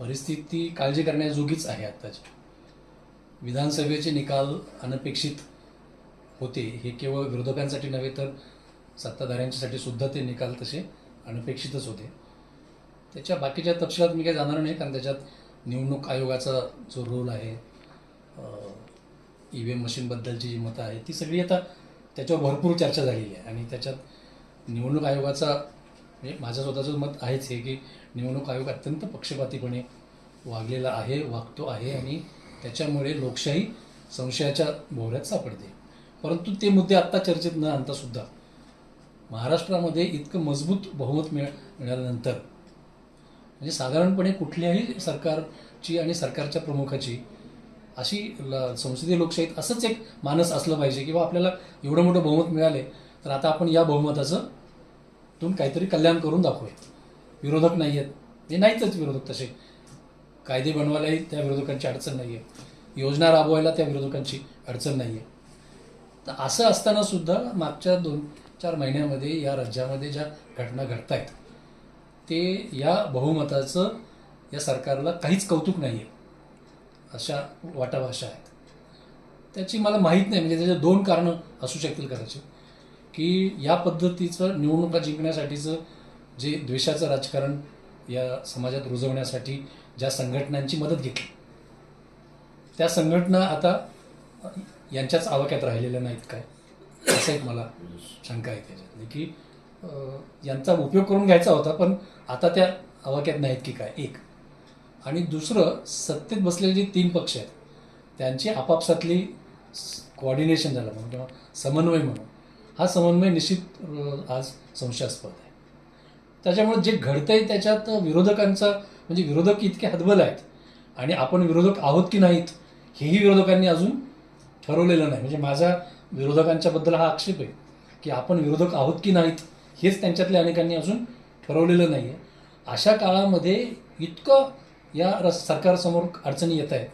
परिस्थिती काळजी करण्याजोगीच आहे आत्ताची. विधानसभेचे निकाल अनपेक्षित होते हे केवळ विरोधकांसाठी नव्हे तर सत्ताधाऱ्यांच्यासाठी सुद्धा ते निकाल तसे अनपेक्षितच होते. त्याच्या बाकीच्या तपशिलात मी काही जाणार नाही कारण त्याच्यात निवडणूक आयोगाचा जो रोल आहे ई व्ही एम मशीनबद्दलची जी मतं आहेत ती सगळी आता त्याच्यावर भरपूर चर्चा झालेली आहे. आणि त्याच्यात निवडणूक आयोगाचा म्हणजे माझं स्वतःचं मत आहेच हे की निवडणूक आयोग अत्यंत पक्षपातीपणे वागलेला आहे वागतो आहे आणि त्याच्यामुळे लोकशाही संशयाच्या भोवऱ्यात सापडते. परंतु ते मुद्दे आत्ता चर्चेत न आणता सुद्धा महाराष्ट्रामध्ये इतकं मजबूत बहुमत मिळ मिळाल्यानंतर म्हणजे साधारणपणे कुठल्याही सरकारची आणि सरकारच्या प्रमुखाची अशी ल संसदीय लोकशाहीत असंच एक मानस असलं पाहिजे किंवा आपल्याला एवढं मोठं बहुमत मिळाले तर आता आपण या बहुमताचं तुम्ही काहीतरी कल्याण करून दाखवे विरोधक नाही आहेत ते नाहीतच विरोधक तसे. कायदे बनवायलाही त्या विरोधकांची अडचण नाही आहे योजना राबवायला त्या विरोधकांची अडचण नाही आहे तर असं असताना सुद्धा मागच्या दोन चार महिन्यामध्ये या राज्यामध्ये ज्या घटना घडत आहेत ते या बहुमताचं या सरकारला काहीच कौतुक नाही आहे अशा वाटाभाषा आहेत. त्याची मला माहीत नाही. म्हणजे त्याचे दोन कारणं असू शकतील कदाचित. की या पद्धतीचं निवडणुका जिंकण्यासाठीचं जे द्वेषाचं राजकारण या समाजात रुजवण्यासाठी ज्या संघटनांची मदत घेतली. त्या संघटना आता यांच्याच आवाक्यात राहिलेल्या नाहीत काय? असं एक मला शंका आहे त्याच्यातली की यांचा उपयोग करून घ्यायचा होता पण आता त्या आवाक्यात नाहीत की काय? एक. आणि दुसरं सत्तेत बसलेले जे तीन पक्ष आहेत. त्यांची आपापसातली कोऑर्डिनेशन झालं म्हणून किंवा समन्वय म्हणून. हा समन्वय निश्चित आज संशयास्पद आहे. त्याच्यामुळे जे घडतंय त्याच्यात विरोधकांचा म्हणजे विरोधक इतके हतबल आहेत आणि आपण विरोधक आहोत की नाहीत हेही विरोधकांनी अजून ठरवलेलं नाही. म्हणजे माझा विरोधकांच्याबद्दल हा आक्षेप आहे की आपण विरोधक आहोत की नाहीत हेच त्यांच्यातल्या अनेकांनी अजून ठरवलेलं नाही आहे अशा काळामध्ये इतकं या रस सरकारसमोर अडचणी येत आहेत.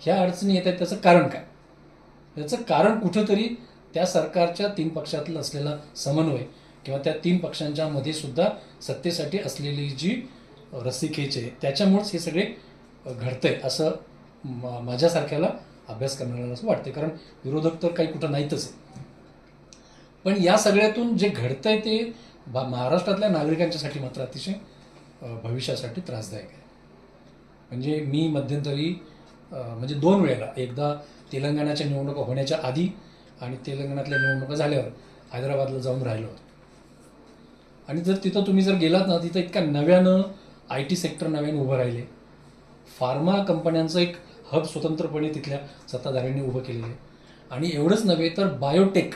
ह्या अडचणी येत आहेत त्याचं कारण काय? याचं कारण कुठंतरी त्या सरकारच्या तीन पक्षातलं असलेला समन्वय किंवा त्या तीन पक्षांच्या मध्ये सुद्धा सत्तेसाठी असलेली जी रस्सीखेच आहे त्याच्यामुळेच हे सगळे घडतंय असं माझ्यासारख्याला अभ्यास करणाऱ्याला असं वाटते कारण विरोधक तर काही कुठं नाहीतच आहे. पण या सगळ्यातून जे घडतंय ते भा- महाराष्ट्रातल्या नागरिकांच्यासाठी मात्र अतिशय भविष्यासाठी त्रासदायक आहे. म्हणजे मी मध्यंतरी म्हणजे दोन वेळेला एकदा तेलंगणाच्या निवडणुका होण्याच्या आधी आणि तेलंगणातल्या निवडणुका झाल्यावर हैदराबादला जाऊन राहिलो आणि जर तिथं तुम्ही जर गेलात ना तिथं इतक्या नव्यानं आय टी सेक्टर नव्यानं उभं राहिले. फार्मा कंपन्यांचं एक हब स्वतंत्रपणे तिथल्या सत्ताधाऱ्यांनी उभं केलेलं आहे. आणि एवढंच नव्हे तर बायोटेक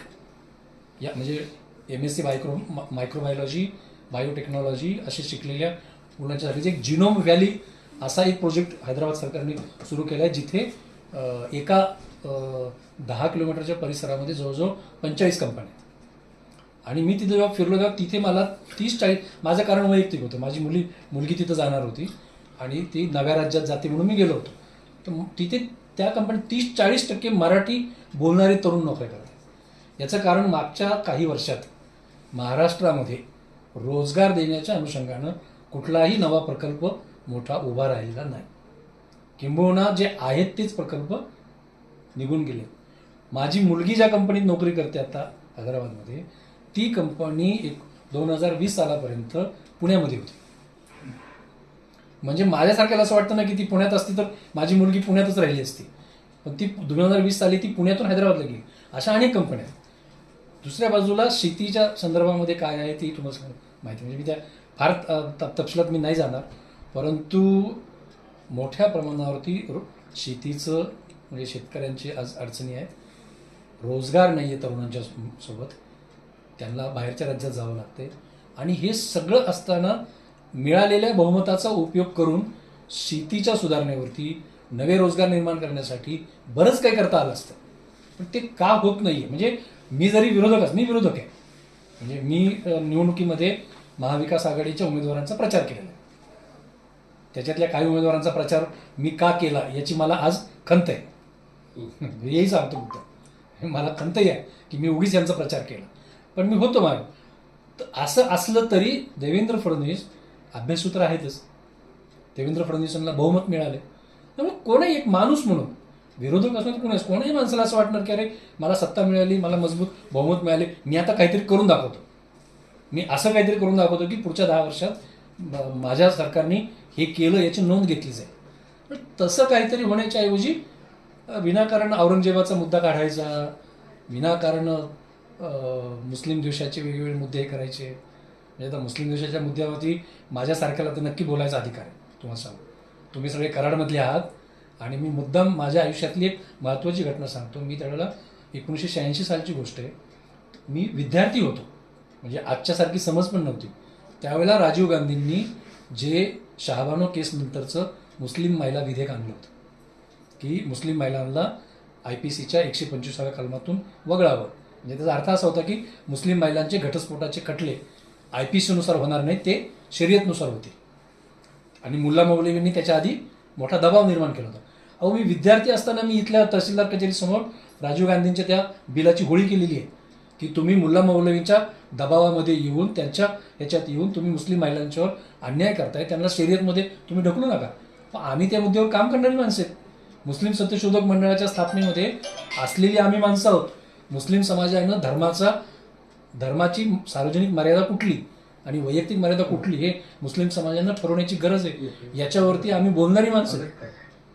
या म्हणजे M S C micro microbiology biotechnology असे शिकलेल्या मुलांच्यासाठी एक जिनोम व्हॅली असा एक प्रोजेक्ट हैदराबाद सरकारने सुरू केला आहे जिथे एका दहा किलोमीटरच्या परिसरामध्ये जवळजवळ पंचेचाळीस कंपन्या आहेत. आणि मी तिथे जेव्हा फिरलो तेव्हा तिथे मला तीस चाळीस माझं कारण वैयक्तिक होतं. माझी मुली मुलगी तिथं जाणार होती आणि ती नव्या राज्यात जाते म्हणून मी गेलो होतो. तर तिथे त्या कंपनीत तीस चाळीस टक्के मराठी बोलणारे तरुण नोकऱ्या करतात. याचं कारण मागच्या काही वर्षात महाराष्ट्रामध्ये रोजगार देण्याच्या अनुषंगानं कुठलाही नवा प्रकल्प मोठा उभा राहिलेला नाही. किंबहुना जे आहेत तेच प्रकल्प निघून गेले. माझी मुलगी ज्या कंपनीत नोकरी करते आता हैदराबादमध्ये ती कंपनी एक दोन हजार वीस सालापर्यंत पुण्यामध्ये होती. म्हणजे माझ्यासारख्याला असं वाटतं ना की ती पुण्यात असती तर माझी मुलगी पुण्यातच राहिली असती. पण ती दोन हजार वीस साली ती पुण्यातून हैदराबादला गेली. अशा अनेक कंपन्या आहेत. दुसऱ्या बाजूला शेतीच्या संदर्भामध्ये काय आहे ती तुम्हाला सांग- माहिती म्हणजे मी त्या फार तपशिलात मी नाही जाणार. परंतु मोठ्या प्रमाणावरती शेतीचं म्हणजे शेतकऱ्यांची आज अडचणी आहेत. रोजगार नाही आहे तरुणांच्या सोबत. त्यांना बाहेरच्या राज्यात जावं लागते आणि हे सगळं असताना मिळालेल्या बहुमताचा उपयोग करून शेतीच्या सुधारणेवरती नवे रोजगार निर्माण करण्यासाठी बरंच काही करता आलं असतं. पण ते का होत नाही आहे म्हणजे मी जरी विरोधक मी विरोधक आहे. म्हणजे मी निवडणुकीमध्ये महाविकास आघाडीच्या उमेदवारांचा प्रचार केलेला आहे. त्याच्यातल्या काही उमेदवारांचा प्रचार मी का केला याची मला आज खंत आहे. हेही सांगतो मुद्दा मला खंतही आहे की मी उगीच यांचा प्रचार केला. पण मी होतो मागे. तर असं असलं तरी देवेंद्र फडणवीस अभ्यासूत्र आहेतच. देवेंद्र फडणवीसांना बहुमत मिळाले. त्यामुळे कोणीही एक माणूस म्हणून विरोधक असणार कोणी कोणाही माणसाला असं वाटणार की अरे मला सत्ता मिळाली मला मजबूत बहुमत मिळाले मी आता काहीतरी करून दाखवतो. मी असं काहीतरी करून दाखवतो की पुढच्या दहा वर्षात माझ्या सरकारने हे केलं याची नोंद घेतली जाईल पण तसं काहीतरी होण्याच्या ऐवजी विनाकारण औरंगजेबाचा मुद्दा काढायचा विनाकारण मुस्लिम द्वेषाचे वेगवेगळे मुद्दे हे करायचे. म्हणजे आता मुस्लिम द्वेषाच्या मुद्द्यावरती माझ्यासारख्याला तर नक्की बोलायचा अधिकार आहे. तुम्हाला सांग. तुम्ही सगळे कराडमधले आहात आणि मी मुद्दाम माझ्या आयुष्यातली एक महत्त्वाची घटना सांगतो. मी त्यावेळेला एकोणीसशे शहाऐंशी सालची गोष्ट आहे. मी विद्यार्थी होतो. म्हणजे आजच्यासारखी समज पण नव्हती. त्यावेळेला राजीव गांधींनी जे शहाबानो केसनंतरचं मुस्लिम महिला विधेयक आणलं होतं. की मुस्लिम महिलांना आय पी सीच्या एकशे पंचवीसाव्या कलमातून वगळावं. म्हणजे त्याचा अर्थ असा होता की मुस्लिम महिलांचे घटस्फोटाचे खटले आय पी सीनुसार होणार नाही ते शर्यतनुसार होते. आणि मुल्ला मौलवींनी त्याच्या आधी मोठा दबाव निर्माण केला होता. अहो मी विद्यार्थी असताना मी इथल्या तहसीलदार कचेरीसमोर राजीव गांधींच्या त्या बिलाची होळी केलेली आहे की तुम्ही मुल्ला मौलवींच्या दबावामध्ये येऊन त्यांच्या याच्यात येऊन तुम्ही मुस्लिम महिलांच्यावर अन्याय करताय त्यांना शर्यतमध्ये तुम्ही ढकलू नका. पण आम्ही त्या मुद्द्यावर काम करणारी माणसं आहेत. मुस्लिम सत्यशोधक मंडळाच्या स्थापनेमध्ये असलेली आम्ही माणसं आहोत. मुस्लिम समाजानं धर्माचा धर्माची सार्वजनिक मर्यादा कुठली आणि वैयक्तिक मर्यादा कुठली हे मुस्लिम समाजानं ठरवण्याची गरज आहे. याच्यावरती आम्ही बोलणारी माणसं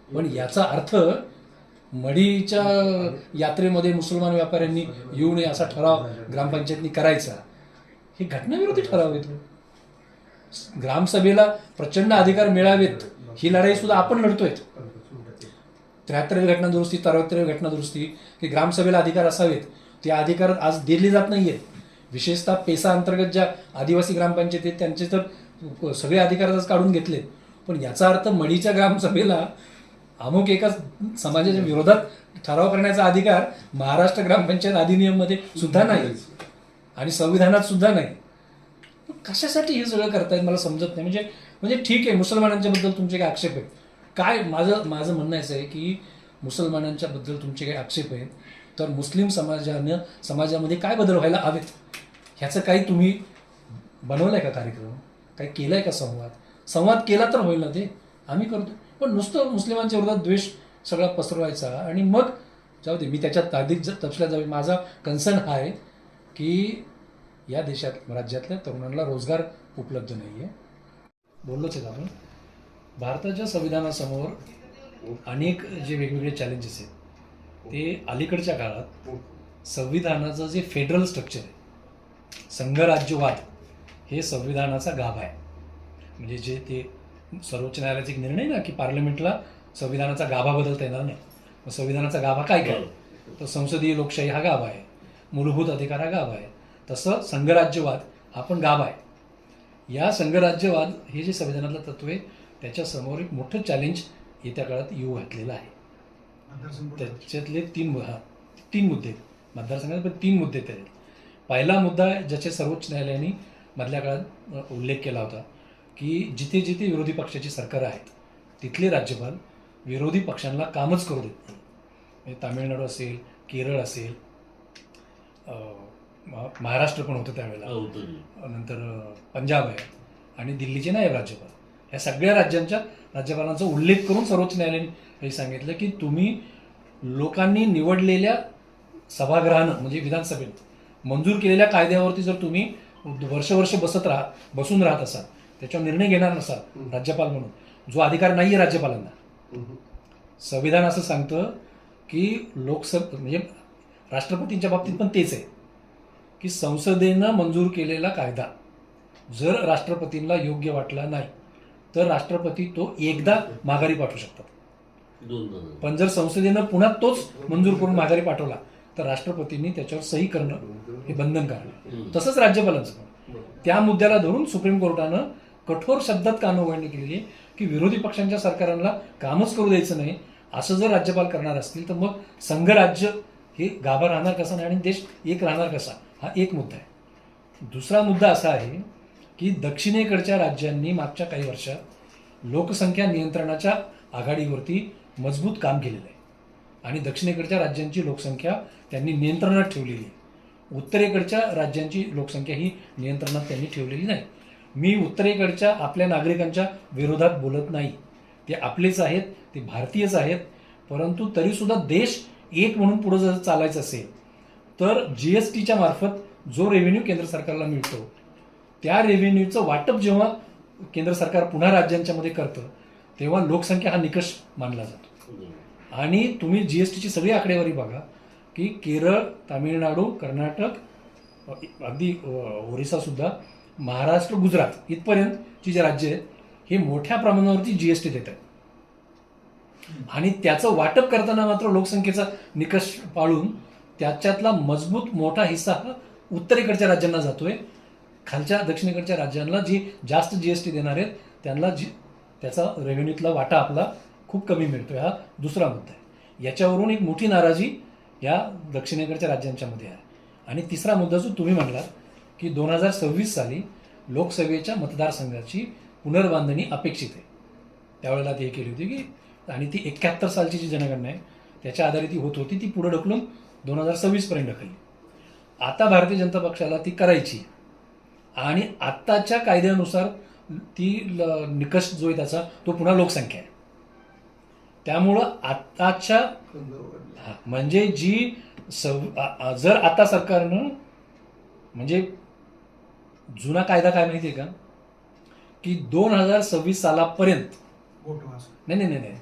पण याचा अर्थ मढीच्या यात्रेमध्ये मुसलमान व्यापाऱ्यांनी येऊ नये असा ठराव ग्रामपंचायतनी करायचा. हे घटनाविरोधी ठराव येतो ग्रामसभेला प्रचंड अधिकार मिळावेत. ही लढाई सुद्धा आपण लढतोय. त्र्याहत्तरवी घटना दुरुस्ती त्र्याहत्तरावी घटना दुरुस्ती की ग्रामसभेला अधिकार असावेत. ते अधिकार आज दिले जात नाही आहेत विशेषतः पेसा अंतर्गत ज्या आदिवासी ग्रामपंचायती आहेत त्यांचे तर सगळे अधिकार आज काढून घेतले पण याचा अर्थ मणीच्या ग्रामसभेला अमुक एका समाजाच्या विरोधात ठराव करण्याचा अधिकार महाराष्ट्र ग्रामपंचायत अधिनियममध्ये सुद्धा नाही आणि संविधानात सुद्धा नाही. कशासाठी हे सगळं करतायत मला समजत नाही. म्हणजे म्हणजे ठीक आहे मुसलमानांच्या बद्दल तुमचे काय आक्षेप आहेत? काय माझं माझं म्हणणं असं आहे की मुसलमानांच्या बद्दल तुमचे काही आक्षेप आहेत तर मुस्लिम समाजानं समाजामध्ये काय बदल व्हायला हवेत? ह्याचं काही तुम्ही बनवलं आहे का कार्यक्रम? काही केलं आहे का संवाद? संवाद केला तर होईल ना ते. आम्ही करतो पण नुसतं मुस्लिमांच्या विरोधात द्वेष सगळा पसरवायचा आणि मग जाऊ दे मी त्याच्यात अधिक जर तपशिलात जाऊ. माझा कन्सर्न हा आहे की या देशात राज्यातल्या तरुणांना रोजगार उपलब्ध नाही आहे बोललोच आहेत आपण. भारताच्या संविधानासमोर अनेक जे वेगवेगळे चॅलेंजेस आहेत ते अलीकडच्या काळात संविधानाचं जे फेडरल स्ट्रक्चर आहे संघराज्यवाद हे संविधानाचा गाभा आहे. म्हणजे जे ते सर्वोच्च न्यायालयाचा एक निर्णय ना की पार्लमेंटला संविधानाचा गाभा बदलता येणार नाही. मग संविधानाचा गाभा काय काय तर संसदीय लोकशाही हा गाभा आहे मूलभूत अधिकार हा गाभा आहे. तसं संघराज्यवाद हा पण गाभा आहे. या संघराज्यवाद हे जे संविधानातलं तत्व आहे त्याच्यासमोर एक मोठं चॅलेंज येत्या काळात येऊ घातलेलं आहे. त्याच्यातले तीन हा तीन मुद्दे. आहेत. मतदारसंघात पण तीन मुद्दे आहेत. पहिला मुद्दा ज्याचे सर्वोच्च न्यायालयाने मधल्या काळात उल्लेख केला होता की जिथे जिथे विरोधी पक्षाची सरकारं आहेत तिथले राज्यपाल विरोधी पक्षांना कामच करू देत नाही म्हणजे तामिळनाडू असेल केरळ असेल महाराष्ट्र पण होतं त्यावेळेला. नंतर पंजाब आहे आणि दिल्लीचे नायब राज्यपाल. ह्या सगळ्या राज्यांच्या राज्यपालांचा उल्लेख करून सर्वोच्च न्यायालयाने हे सांगितलं की तुम्ही लोकांनी निवडलेल्या सभागृहानं म्हणजे विधानसभेत मंजूर केलेल्या कायद्यावरती जर तुम्ही वर्ष वर्ष बसत राहा बसून राहत असाल त्याच्यावर निर्णय घेणार नसाल राज्यपाल म्हणून जो अधिकार नाही आहे राज्यपालांना. संविधान असं सांगतं की लोकसभ म्हणजे राष्ट्रपतींच्या बाबतीत पण तेच आहे की संसदेनं मंजूर केलेला कायदा जर राष्ट्रपतींना योग्य वाटला नाही तर राष्ट्रपती तो एकदा माघारी पाठवू शकतात. पण जर संसदेनं पुन्हा तोच मंजूर करून माघारी पाठवला तर राष्ट्रपतींनी त्याच्यावर सही करणं हे बंधनकारक आहे. तसंच राज्यपालांचं पण. त्या मुद्द्याला धरून सुप्रीम कोर्टानं कठोर शब्दात कानउघडणी केलेली आहे की विरोधी पक्षांच्या सरकारांना कामच करू द्यायचं नाही असं जर राज्यपाल करणार असतील तर मग संघराज्य हे गाभा राहणार कसा नाही आणि देश एक राहणार कसा हा एक मुद्दा आहे. दुसरा मुद्दा असा आहे की दक्षिणेकडच्या राज्यांनी मागच्या काही वर्षात लोकसंख्या नियंत्रणाच्या आघाडीवरती मजबूत काम केलेलं आहे. आणि दक्षिणेकडच्या राज्यांची लोकसंख्या त्यांनी नियंत्रणात ठेवलेली आहे. उत्तरेकडच्या राज्यांची लोकसंख्या ही नियंत्रणात त्यांनी ठेवलेली नाही. मी उत्तरेकडच्या आपल्या नागरिकांच्या विरोधात बोलत नाही. ते आपलेच आहेत ते भारतीयच आहेत. परंतु तरीसुद्धा देश एक म्हणून पुढे जर चालायचं असेल तर जी एस टीच्या मार्फत जो रेव्हेन्यू केंद्र सरकारला मिळतो त्या रेव्हेन्यूचं वाटप जेव्हा केंद्र सरकार पुन्हा राज्यांच्या मध्ये करतं तेव्हा लोकसंख्या हा निकष मानला जातो. आणि तुम्ही जी एस टीची सगळी आकडेवारी बघा की केरळ तामिळनाडू कर्नाटक अगदी ओरिसा ओरिसासुद्धा महाराष्ट्र गुजरात इथपर्यंतची जे राज्य आहेत हे मोठ्या प्रमाणावरती जी एस टी देत आहेत. आणि त्याचं वाटप करताना मात्र लोकसंख्येचा निकष पाळून त्याच्यातला मजबूत मोठा हिस्सा हा उत्तरेकडच्या राज्यांना जातोय. खालच्या दक्षिणेकडच्या राज्यांना जी जास्त जी एस टी देणार आहेत त्यांना जी त्याचा रेव्हेन्यूतला वाटा आपला खूप कमी मिळतो हा दुसरा मुद्दा आहे. याच्यावरून एक मोठी नाराजी या दक्षिणेकडच्या राज्यांच्यामध्ये आहे. आणि तिसरा मुद्दा जो तुम्ही म्हणलात की दोन हजार सव्वीस साली लोकसभेच्या मतदारसंघाची पुनर्बांधणी अपेक्षित आहे. त्यावेळेला ती हे केली होती की आणि ती एक्याहत्तर सालची जी जनगणना आहे त्याच्या आधारे ती होत होती ती पुढे ढकलून दोन हजार सव्वीसपर्यंत ढकलली. आता भारतीय जनता पक्षाला ती करायची आणि आत्ताच्या कायद्यानुसार ती ल- निकष जो आहे त्याचा तो पुन्हा लोकसंख्या आहे. त्यामुळं आत्ताच्या म्हणजे जी सव जर आता सरकारनं म्हणजे जुना कायदा काय माहिती आहे का? की दोन हजार सव्वीस सालापर्यंत नाही नाही नाही नाही.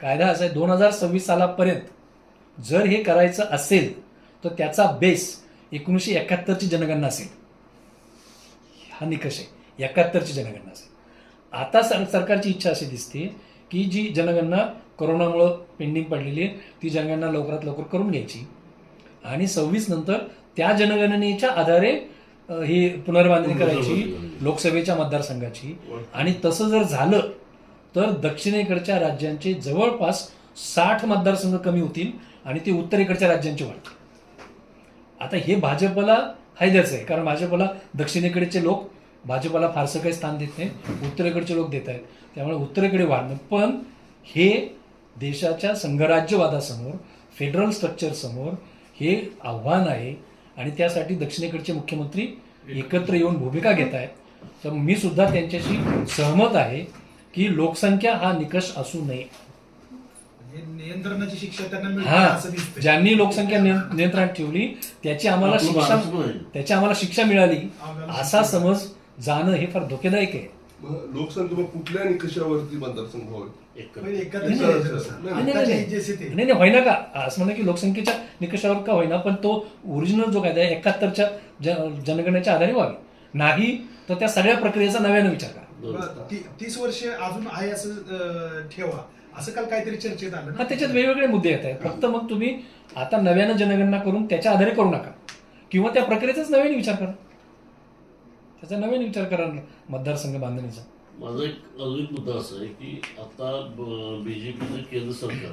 कायदा असा आहे दोन हजार सव्वीस सालापर्यंत जर हे करायचं असेल तर त्याचा बेस एकोणीसशे एकाहत्तरची जनगणना असेल. हा निकष आहे. एकाहत्तरची जनगणना असेल. आता सर सरकारची इच्छा अशी दिसते की जी जनगणना कोरोनामुळं पेंडिंग पडलेली आहे ती जनगणना लवकरात लवकर करून घ्यायची. आणि सव्वीस नंतर त्या जनगणनेच्या आधारे ही पुनर्बांधणी करायची लोकसभेच्या मतदारसंघाची. आणि तसं जर झालं तर दक्षिणेकडच्या राज्यांचे जवळपास साठ मतदारसंघ कमी होतील आणि ते उत्तरेकडच्या राज्यांचे वाढतील. आता हे भाजपला फायद्याचं आहे कारण भाजपला दक्षिणेकडचे लोक भाजपला फारसं काही स्थान देत नाही. उत्तरेकडचे लोक देत आहेत. त्यामुळे उत्तरेकडे वाढणं पण हे देशाच्या संघराज्यवादासमोर फेडरल स्ट्रक्चर समोर हे आव्हान आहे. आणि त्यासाठी दक्षिणेकडचे मुख्यमंत्री एकत्र येऊन भूमिका घेत आहेत. तर मी सुद्धा त्यांच्याशी सहमत आहे की लोकसंख्या हा निकष असू नये. हे नियंत्रणाची शिक्षा त्यांना मिळते हा. ज्यांनी लोकसंख्या नियं- नियंत्रणात ठेवली त्याची आम्हाला शिक्षा. त्याची आम्हाला शिक्षा मिळाली. असा समज जाणं हे फार धोकेदायक आहे. लोकसंख्या कुठल्या निकषावरती नाही, नाही, होईना का? असं म्हणणं की लोकसंख्येच्या निकषावर का होईना पण तो ओरिजिनल जो कायदा आहे एकाहत्तरच्या जनगणनेच्या आधारे व्हावी. नाही तर त्या सगळ्या प्रक्रियेचा नव्यानं विचार करा. तीस वर्ष अजून आहे असं ठेवा. असं काल काहीतरी चर्चेत आलं ना? हा त्याच्यात वेगवेगळे मुद्दे येत आहेत. फक्त मग तुम्ही आता नव्यानं जनगणना करून त्याच्या आधारे करू नका. किंवा त्या प्रक्रियेचाच नव्याने विचार करा. त्याचा नवीन विचार करा मतदारसंघ बांधणीचा. माझा एक अजून एक मुद्दा असा आहे की आता बीजेपीचं केंद्र सरकार